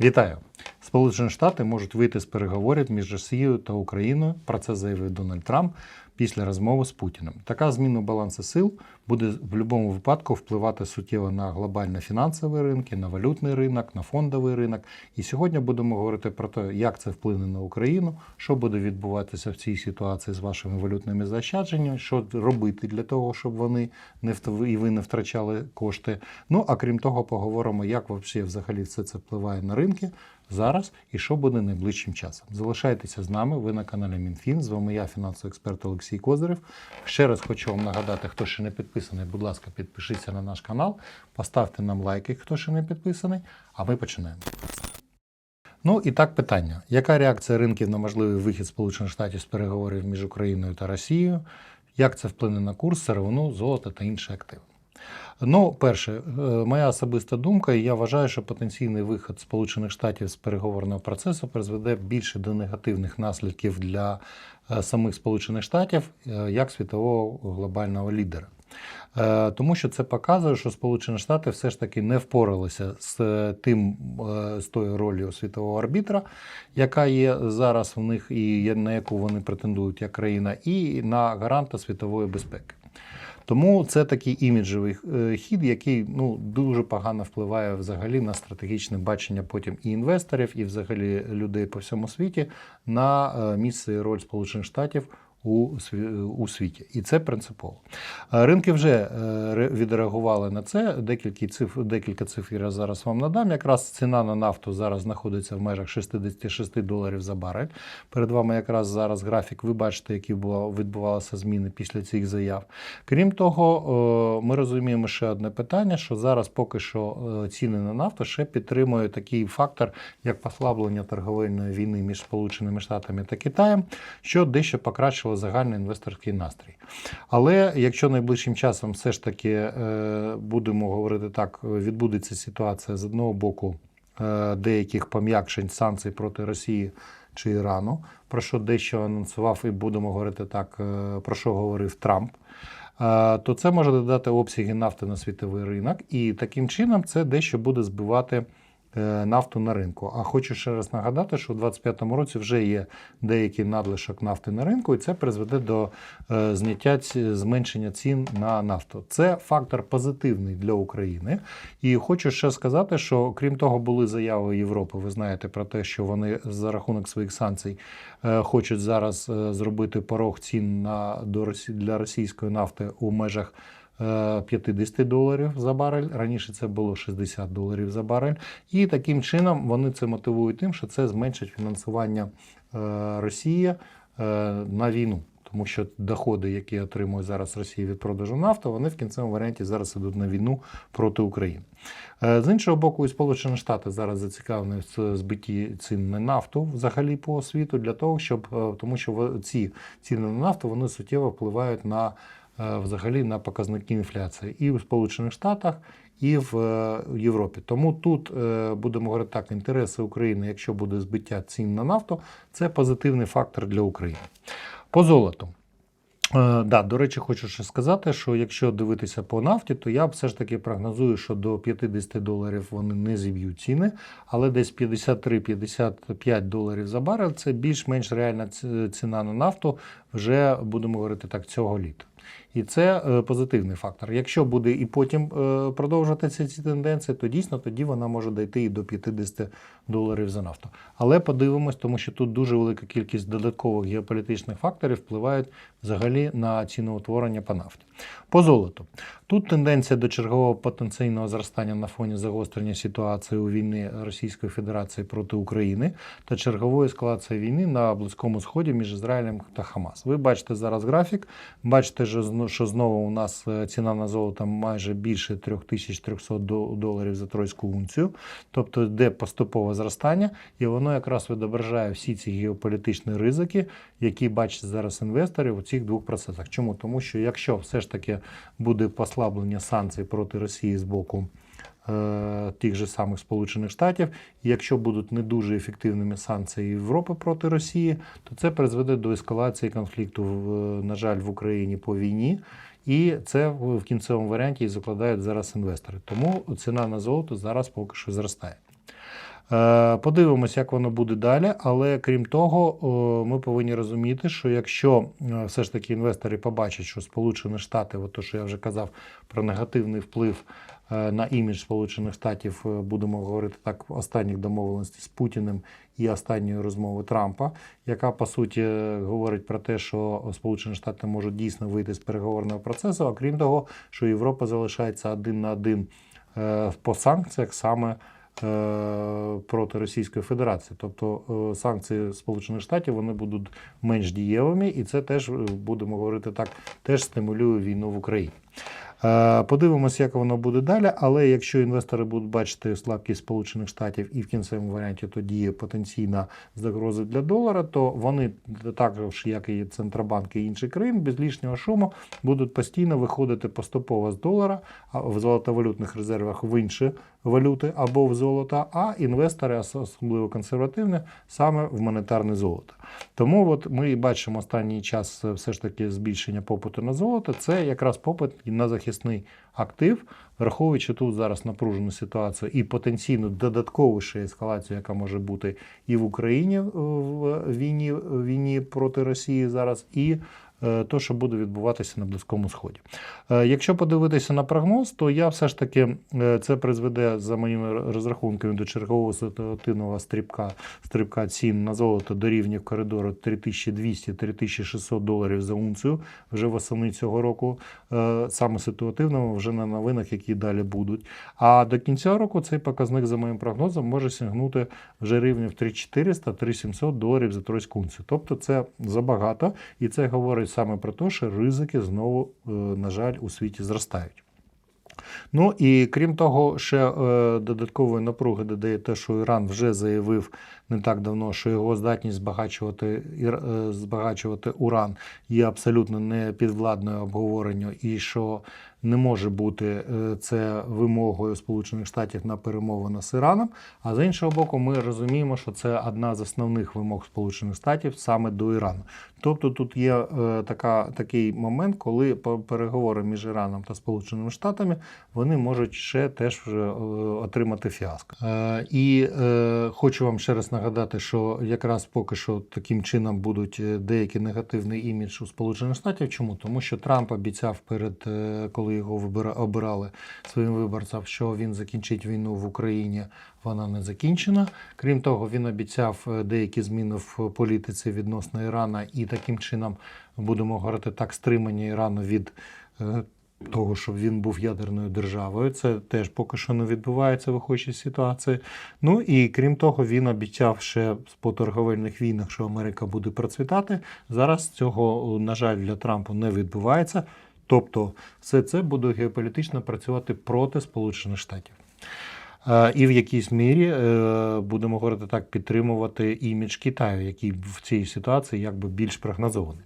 Вітаю! Сполучені Штати можуть вийти з переговорів між Росією та Україною. Про це заявив Дональд Трамп після розмови з Путіним. Така зміна балансу сил буде в будь-якому випадку впливати суттєво на глобальні фінансові ринки, на валютний ринок, на фондовий ринок. І сьогодні будемо говорити про те, як це вплине на Україну, що буде відбуватися в цій ситуації з вашими валютними заощадженнями, що робити для того, щоб вони не вт- і ви не втрачали кошти. Ну а крім того, поговоримо, як взагалі все це впливає на ринки зараз і що буде найближчим часом. Залишайтеся з нами. Ви на каналі МінФін. З вами я, фінансовий експерт Олексій Козирев. Ще раз хочу вам нагадати, хто ще не підписаний, будь ласка, підпишіться на наш канал, поставте нам лайки, хто ще не підписаний, а ми починаємо. Ну і так питання: яка реакція ринків на можливий вихід Сполучених Штатів з переговорів між Україною та Росією? Як це вплине на курс, сировину, золото та інші активи? Ну, перше, е, моя особиста думка, і я вважаю, що потенційний вихід Сполучених Штатів з переговорного процесу призведе більше до негативних наслідків для е, самих Сполучених Штатів е, як світового глобального лідера. Тому що це показує, що Сполучені Штати все ж таки не впоралися з тим з тою ролью світового арбітра, яка є зараз в них, і на яку вони претендують як країна, і на гаранта світової безпеки. Тому це такий іміджевий е, хід, який ну дуже погано впливає взагалі на стратегічне бачення потім і інвесторів, і взагалі людей по всьому світі на е, місце і роль Сполучених Штатів. У, світі, і це принципово. Е, Ринки вже е, відреагували на це. Декілька цифр, декілька цифр я зараз вам надам. Якраз ціна на нафту зараз знаходиться в межах 66 доларів за барель. Перед вами якраз зараз графік. Ви бачите, які було відбувалися зміни після цих заяв. Крім того, е, ми розуміємо ще одне питання: що зараз поки що ціни на нафту ще підтримує такий фактор, як послаблення торговельної війни між Сполученими Штатами та Китаєм, що дещо покращило загальний інвесторський настрій. Але якщо найближчим часом все ж таки е, будемо говорити так, відбудеться ситуація з одного боку е, деяких пом'якшень санкцій проти Росії чи Ірану, про що дещо анонсував, і будемо говорити так, е, про що говорив Трамп. То це може додати обсяги нафти на світовий ринок, і таким чином це дещо буде збивати нафту на ринку. А хочу ще раз нагадати, що у 2025 році вже є деякий надлишок нафти на ринку, і це призведе до е, зняття зменшення цін на нафту. Це фактор позитивний для України. І хочу ще сказати, що крім того, були заяви Європи. Ви знаєте про те, що вони за рахунок своїх санкцій е, хочуть зараз е, зробити порог цін на до для російської нафти у межах. Е, 50 доларів за барель. Раніше це було 60 доларів за барель. І таким чином вони це мотивують тим, що це зменшить фінансування е, Росії е, на війну. Тому що доходи, які отримує зараз Росія від продажу нафти, вони в кінцевому варіанті зараз ідуть на війну проти України. Е, З іншого боку, і Сполучені Штати зараз зацікавлені в збитті цін на нафту взагалі по світу для того, щоб е, тому що ці ціни на нафту вони суттєво впливають на е, взагалі на показники інфляції і в Сполучених Штатах, і в е, Європі. Тому тут е, будемо говорити так, інтереси України, якщо буде збиття цін на нафту, це позитивний фактор для України. По золоту. Е, Да, до речі, хочу ще сказати, що якщо дивитися по нафті, то я все ж таки прогнозую, що до 50 доларів вони не зіб'ють ціни, але десь 53-55 доларів за барель це більш-менш реальна ціна на нафту, вже будемо говорити так, цього літа. І це е, позитивний фактор. Якщо буде і потім е, продовжуватися ці тенденції, то дійсно тоді вона може дійти і до 50 доларів за нафту. Але подивимось, тому що тут дуже велика кількість додаткових геополітичних факторів впливають взагалі на ціноутворення по нафті. По золоту. Тут тенденція до чергового потенційного зростання на фоні загострення ситуації у війни Російської Федерації проти України та чергової ескалації війни на Близькому Сході між Ізраїлем та Хамас. Ви бачите зараз графік, бачите, що що знову у нас е, ціна на золото майже більше 3300 до- доларів за тройську унцію, тобто йде поступове зростання, і воно якраз відображає всі ці геополітичні ризики, які бачать зараз інвестори у цих двох процесах. Чому? Тому що якщо все ж таки буде послаблення санкцій проти Росії з боку тих же самих Сполучених Штатів, і якщо будуть не дуже ефективними санкції Європи проти Росії, то це призведе до ескалації конфлікту, на жаль, в Україні по війні. І це в кінцевому варіанті і закладають зараз інвестори. Тому ціна на золото зараз поки що зростає. Е, Подивимось, як воно буде далі. Але крім того, ми повинні розуміти, що якщо е, все ж таки інвестори побачать, що Сполучені Штати, от то, що я вже казав про негативний вплив е, на імідж Сполучених Штатів, е, будемо говорити так, останніх домовленостей з Путіним і останньої розмови Трампа, яка по суті е, говорить про те, що Сполучені Штати можуть дійсно вийти з переговорного процесу. А крім того, що Європа залишається один на один е, по санкціях саме. е, Проти Російської Федерації, тобто е, санкції Сполучених Штатів вони будуть менш дієвими, і це теж е, будемо говорити так, теж стимулює війну в Україні. Е, Подивимося, як воно буде далі. Але якщо інвестори будуть бачити слабкість Сполучених Штатів і в кінцевому варіанті тоді потенційна загроза для долара, то вони також, як і Центробанк і інші країни, без лишнього шуму будуть постійно виходити поступово з долара в золотовалютних резервах в інші валюти або в золото, а інвестори, особливо консервативні, саме в монетарне золото. Тому от ми бачимо останній час е, все ж таки збільшення попиту на золото. Це якраз попит на захисний актив, враховуючи тут зараз напружену ситуацію і потенційну додаткову ще ескалацію, яка може бути і в Україні е, в війні, війні проти Росії зараз, і то, що буде відбуватися на Близькому Сході. Е, Якщо подивитися на прогноз, то я все ж таки е, це призведе за моїми розрахунками до чергового ситуативного стрибка, стрибка цін на золото до рівнів коридору 3200-3600 доларів за унцію вже восени цього року. Е, Саме ситуативного вже на новинах, які далі будуть. А до кінця року цей показник, за моїм прогнозом, може сягнути вже рівнів 3400-3700 доларів за тройську унцію. Тобто це забагато, і це говорить саме про те, що ризики знову, е, на жаль, у світі зростають. Ну і крім того, ще е, додаткової напруги додає те, що Іран вже заявив не так давно, що його здатність збагачувати, е, збагачувати уран є абсолютно не підвладною обговоренню, і що не може бути е, це вимогою Сполучених Штатів на перемовини з Іраном. А з іншого боку, ми розуміємо, що це одна з основних вимог Сполучених Штатів саме до Ірану. Тобто тут є е, така, такий момент, коли переговори між Іраном та Сполученими Штатами вони можуть ще теж е, отримати фіаско. Е, і е, хочу вам ще раз нагадати, що якраз поки що таким чином будуть е, деякий негативний імідж у Сполучених Штатів. Чому? Тому що Трамп обіцяв перед е, коли його вибира- обирали своїм виборцям, що він закінчить війну в Україні. Вона не закінчена. Крім того, він обіцяв е, деякі зміни в політиці відносно Ірана, і таким чином будемо говорити так, стримання Ірану від е, того, щоб він був ядерною державою. Це теж поки що не відбувається, виходячи з ситуації. Ну і крім того, він обіцяв ще по торговельних війнах, що Америка буде процвітати. Зараз цього, на жаль, для Трампа не відбувається. Тобто, все це буде геополітично працювати проти Сполучених Штатів. Е, І в якійсь мірі е, будемо говорити так, підтримувати імідж Китаю, який в цій ситуації якби більш прогнозований.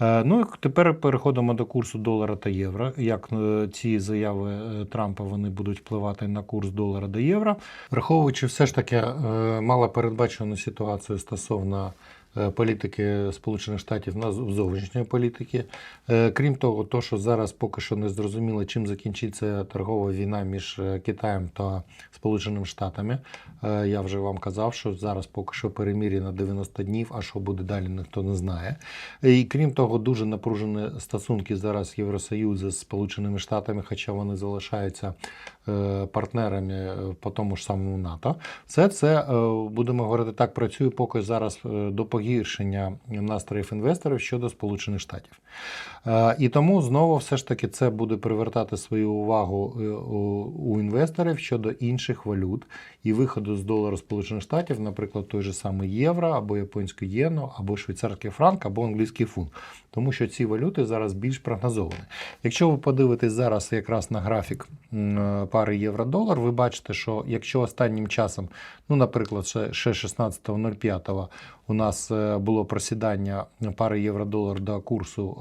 Е, Ну і тепер переходимо до курсу долара та євро. Як ці заяви Трампа вони будуть впливати на курс долара до євро, враховуючи все ж таки е, малопередбачену ситуацію стосовно політики Сполучених Штатів на зовнішньої політики. Е, Крім того, то, що зараз поки що не зрозуміло, чим закінчиться торгова війна між е, Китаєм та Сполученими Штатами. Е, Я вже вам казав, що зараз поки що перемір'я на 90 днів, а що буде далі, ніхто не знає. І крім того, дуже напружені стосунки зараз Євросоюзу з Сполученими Штатами, хоча вони залишаються е, партнерами е, по тому ж самому НАТО. Все це е, будемо говорити так, працює поки зараз е, до погіршення настроїв інвесторів щодо Сполучених Штатів. Е, І тому знову все ж таки це буде привертати свою увагу е, у інвесторів щодо інших валют і виходу з долару Сполучених Штатів, наприклад, той же самий євро, або японське єно, або швейцарський франк, або англійський фунт. Тому що ці валюти зараз більш прогнозовані. Якщо ви подивитесь зараз якраз на графік е, пари євро-долар, ви бачите, що якщо останнім часом, ну, наприклад, ще ще 16.05 у нас було просідання пари євро-долар до курсу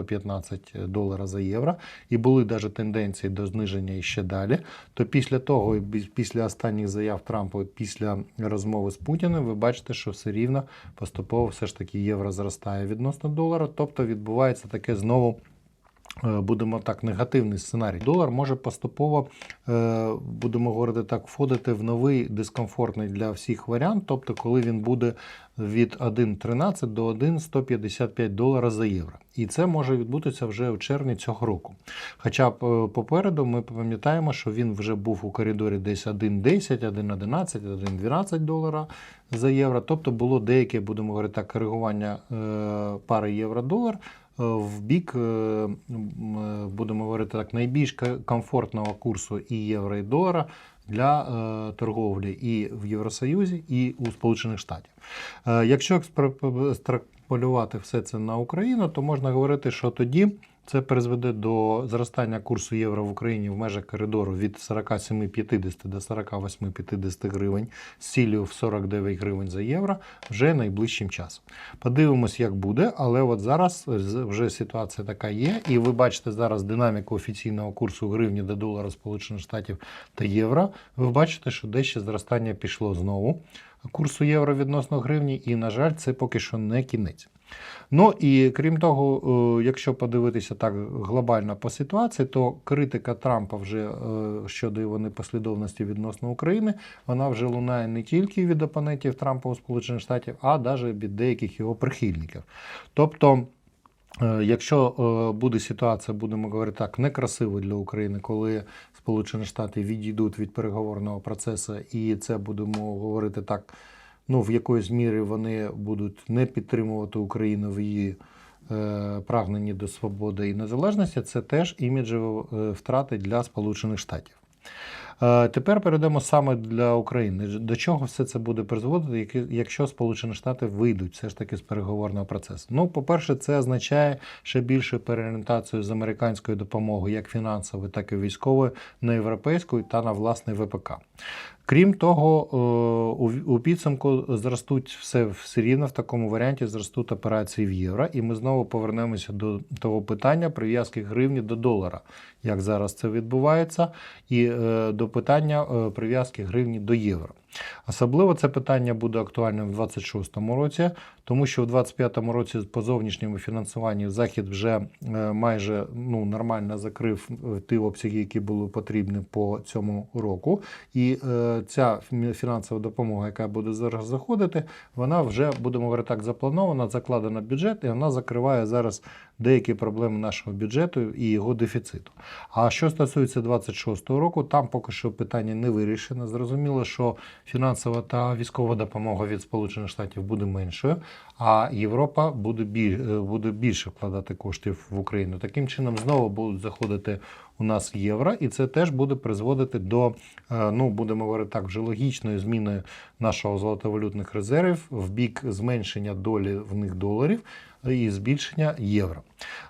1,115 долара за євро, і були навіть тенденції до зниження і ще далі, то після того, після останніх заяв Трампа, після розмови з Путіним, ви бачите, що все рівно поступово все ж таки євро зростає відносно долара, тобто відбувається таке знову будемо так, негативний сценарій. Долар може поступово, е, будемо говорити так, входити в новий дискомфортний для всіх варіант, тобто коли він буде від 1,13 до 1,155 долара за євро. І це може відбутися вже у червні цього року. Хоча е, попереду ми пам'ятаємо, що він вже був у коридорі десь 1,10, 1,11, 1,12 долара за євро. Тобто було деяке, будемо говорити так, коригування е, пари євро-долар е, в бік, е, е, будемо говорити так, найбільш комфортного курсу і євро, і долара для е, торговлі і в Євросоюзі, і у Сполучених Штатів. Е, якщо екстраполювати все це на Україну, то можна говорити, що тоді це призведе до зростання курсу євро в Україні в межах коридору від 47,50 до 48,50 гривень з цілею в 49 гривень за євро вже найближчим часом. Подивимось, як буде, але от зараз вже ситуація така є, і ви бачите зараз динаміку офіційного курсу гривні до долара Сполучених Штатів та євро. Ви бачите, що дещо зростання пішло знову курсу євро відносно гривні, і, на жаль, це поки що не кінець. Ну і крім того, е, якщо подивитися так глобально по ситуації, то критика Трампа вже е, щодо його непослідовності відносно України, вона вже лунає не тільки від опонентів Трампа у Сполучених Штатів, а навіть від деяких його прихильників. Тобто. Е, Якщо буде ситуація, будемо говорити так, некрасивою для України, коли Сполучені Штати відійдуть від переговорного процесу, і це будемо говорити так, ну в якоїсь мірі вони будуть не підтримувати Україну в її е, прагненні до свободи і незалежності, це теж іміджеві е, втрати для Сполучених Штатів. Е, Тепер перейдемо саме для України. До чого все це буде призводити, якщо Сполучені Штати вийдуть все ж таки з переговорного процесу? Ну, по-перше, це означає ще більшу переорієнтацію з американської допомоги, як фінансової, так і військової, на європейську та на власний ВПК. Крім того, е, у- підсумку зростуть все все рівно в такому варіанті зростуть операції в євро, і ми знову повернемося до того питання прив'язки гривні до долара, як зараз це відбувається, і е, до питання е, прив'язки гривні до євро. Особливо це питання буде актуальним в 2026 році, тому що в 2025 році по зовнішньому фінансуванню Захід вже е, майже ну, нормально закрив е, ті обсяги, які були потрібні по цьому року. І е, ця фінансова допомога, яка буде зараз заходити, вона вже, будемо говорити так, запланована, закладена в бюджет, і вона закриває зараз деякі проблеми нашого бюджету і його дефіциту. А що стосується 26-го року, там поки що питання не вирішено. Зрозуміло, що фінансова та військова допомога від Сполучених Штатів буде меншою, а Європа буде біль- е, буде більше вкладати коштів в Україну. Таким чином знову будуть заходити у нас євро, і це теж буде призводити до, е, ну будемо говорити так, вже логічної зміни нашого золотовалютних резервів в бік зменшення долі в них доларів і збільшення євро.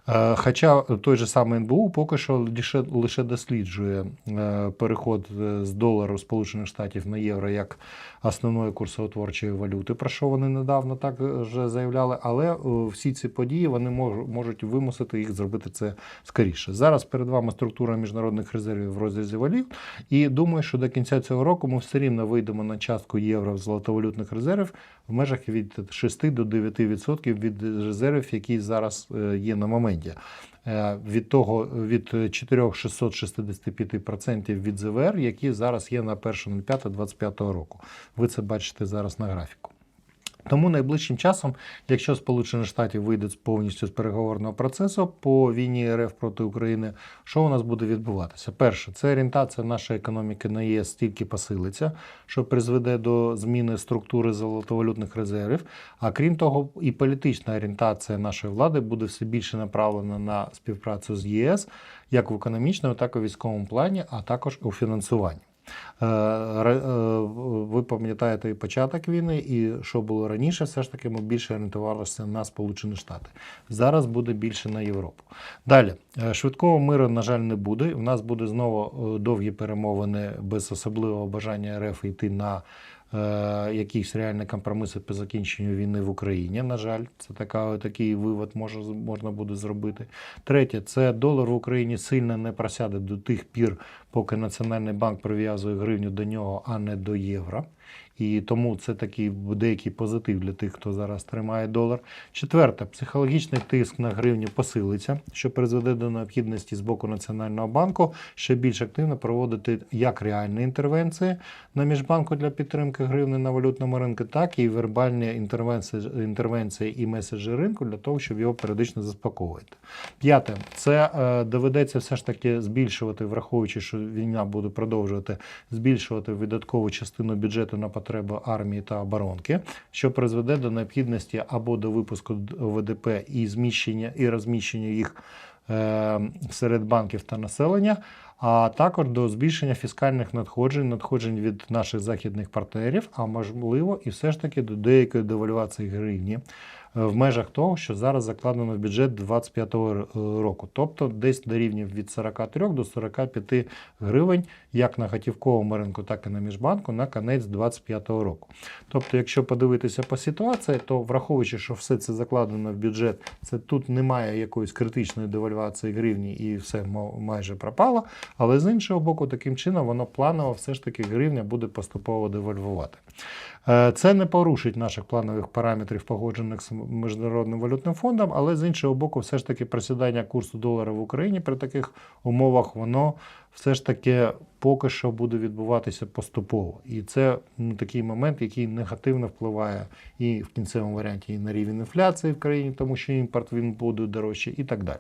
Е, Хоча той же самий НБУ поки що лише, досліджує е, переход е, з долару Сполучених Штатів на євро як основної курсоутворчої валюти, про що вони недавно так вже заявляли. Але всі ці події вони мож- можуть вимусити їх зробити це скоріше. Зараз перед вами структура міжнародних резервів в розрізі валют, і думаю, що до кінця цього року ми все рівно вийдемо на частку євро в золотовалютних резервів в межах від 6 до 9% від резервів, які зараз є на моменті. Е, Від того від 4,665% від ЗВР, які зараз є на 1.05.25 року. Ви це бачите зараз на графіку. Тому найближчим часом, якщо Сполучені Штати вийдуть повністю з переговорного процесу по війні РФ проти України, що у нас буде відбуватися? Перше, це орієнтація нашої економіки на ЄС тільки посилиться, що призведе до зміни структури золотовалютних резервів. А крім того, і політична орієнтація нашої влади буде все більше направлена на співпрацю з ЄС, як в економічному, так і в військовому плані, а також у фінансуванні. Е, е, Ви пам'ятаєте і початок війни, і що було раніше, все ж таки ми більше орієнтувалися на Сполучені Штати. Зараз буде більше на Європу. Далі Е, швидкого миру, на жаль, не буде. У нас буде знову довгі перемовини без особливого бажання РФ йти на якісь реальні компроміси по закінченню війни в Україні. На жаль, це така, такий вивод може, можна буде зробити. Третє, це долар в Україні сильно не просяде до тих пір, поки Національний банк прив'язує гривню до нього, а не до євро. І тому це такий деякий позитив для тих, хто зараз тримає долар. Четверте, психологічний тиск на гривню посилиться, що призведе до необхідності з боку Національного банку ще більш активно проводити як реальні інтервенції на міжбанку для підтримки гривни на валютному ринку, так і вербальні інтервенції, інтервенції і меседжі ринку для того, щоб його періодично заспокоювати. П'яте, це е, доведеться все ж таки збільшувати, враховуючи, що війна буде продовжувати збільшувати видаткову частину бюджету на потреби армії та оборонки, що призведе до необхідності або до випуску ВДП і зміщення і розміщення їх е, серед банків та населення. А також до збільшення фіскальних надходжень, надходжень від наших західних партнерів, а можливо, і все ж таки до деякої девальвації гривні в межах того, що зараз закладено в бюджет 2025 року, тобто десь до рівня від 43 до 45 гривень, як на готівковому ринку, так і на міжбанку на кінець 2025 року. Тобто, якщо подивитися по ситуації, то враховуючи, що все це закладено в бюджет, це тут немає якоїсь критичної девальвації гривні і все майже пропало. Але з іншого боку, таким чином воно планово все ж таки гривня буде поступово девальвувати. Е, Це не порушить наших планових параметрів, погоджених з Міжнародним валютним фондом, але з іншого боку, все ж таки просідання курсу долара в Україні при таких умовах воно все ж таки поки що буде відбуватися поступово. І це ну, такий момент, який негативно впливає і в кінцевому варіанті і на рівень інфляції в країні, тому що імпорт він буде дорожче, і так далі.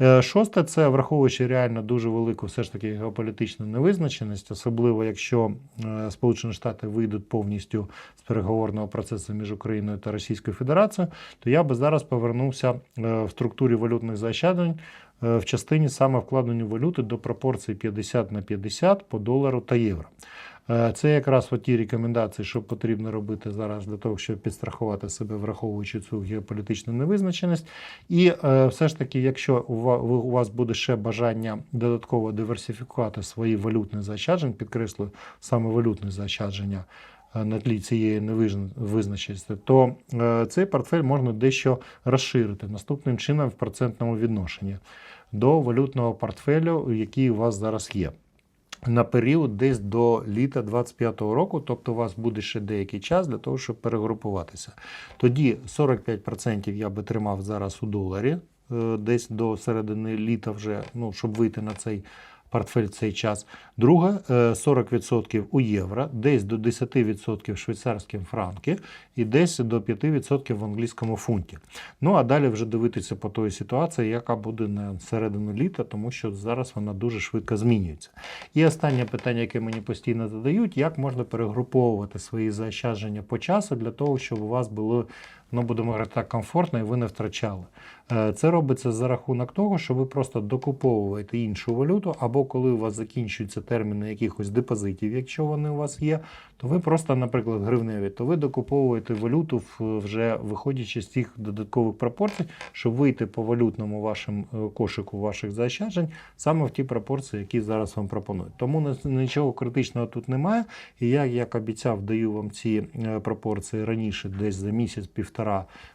Е, Шосте, це враховуючи реально дуже велику все ж таки геополітичну невизначеність, особливо якщо е, Сполучені Штати вийдуть повністю з переговорного процесу між Україною та Російською Федерацією, то я би зараз повернувся е, в структурі валютних заощаджень в частині саме вкладення валюти до пропорцій 50 на 50 по долару та євро. Е, Це якраз ті рекомендації, що потрібно робити зараз для того, щоб підстрахувати себе, враховуючи цю геополітичну невизначеність. І е, все ж таки, якщо у вас буде ще бажання додатково диверсифікувати свої валютні заощадження, підкреслюю саме валютні заощадження е, на тлі цієї невизначеності, то е, цей портфель можна дещо розширити наступним чином в процентному відношенні до валютного портфелю, який у вас зараз є на період десь до літа 25-го року, тобто у вас буде ще деякий час для того, щоб перегрупуватися. Тоді 45% я би тримав зараз у доларі, е, десь до середини літа вже, ну, щоб вийти на цей портфель в цей час. Друге, е, 40% у євро, десь до 10% в швейцарському франки і десь до 5% в англійському фунті. Ну а далі вже дивитися по тої ситуації, яка буде на середину літа, тому що зараз вона дуже швидко змінюється. І останнє питання, яке мені постійно задають, як можна перегруповувати свої заощадження по часу для того, щоб у вас було. Ну, будемо говорити так, комфортно і ви не втрачали. Е, Це робиться за рахунок того, що ви просто докуповуєте іншу валюту, або коли у вас закінчуються терміни якихось депозитів, якщо вони у вас є, то ви просто, наприклад, гривневі, то ви докуповуєте валюту вже виходячи з цих додаткових пропорцій, щоб вийти по валютному вашому е, кошику ваших заощаджень саме в ті пропорції, які зараз вам пропонують. Тому нічого критичного тут немає. І я, як обіцяв, даю вам ці е, пропорції раніше, десь за місяць-півтора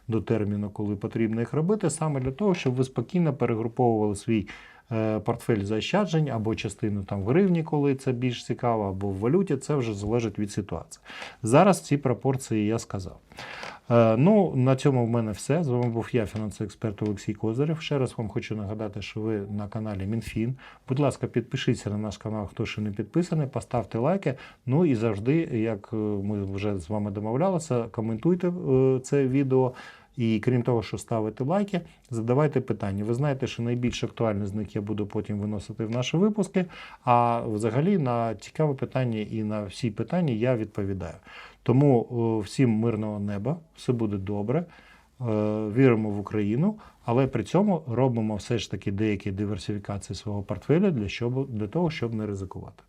до терміну, коли потрібно їх робити, саме для того, щоб ви спокійно перегруповували свій портфель заощаджень або частину там в гривні, коли це більш цікаво, або в валюті, це вже залежить від ситуації. Зараз ці пропорції я сказав. Е, Ну, на цьому в мене все. З вами був я, фінансовий експерт Олексій Козирев. Ще раз вам хочу нагадати, що ви на каналі Мінфін. Будь ласка, підпишіться на наш канал, хто ще не підписаний, поставте лайки. Ну і завжди, як е, ми вже з вами домовлялися, коментуйте е, це відео. І крім того, що ставите лайки, задавайте питання. Ви знаєте, що найбільш актуальне з них я буду потім виносити в наші випуски. А взагалі на цікаве питання і на всі питання я відповідаю. Тому всім мирного неба, все буде добре. е, Віримо в Україну, але при цьому робимо все ж таки деякі диверсифікації свого портфеля для, щоб, для того, щоб не ризикувати.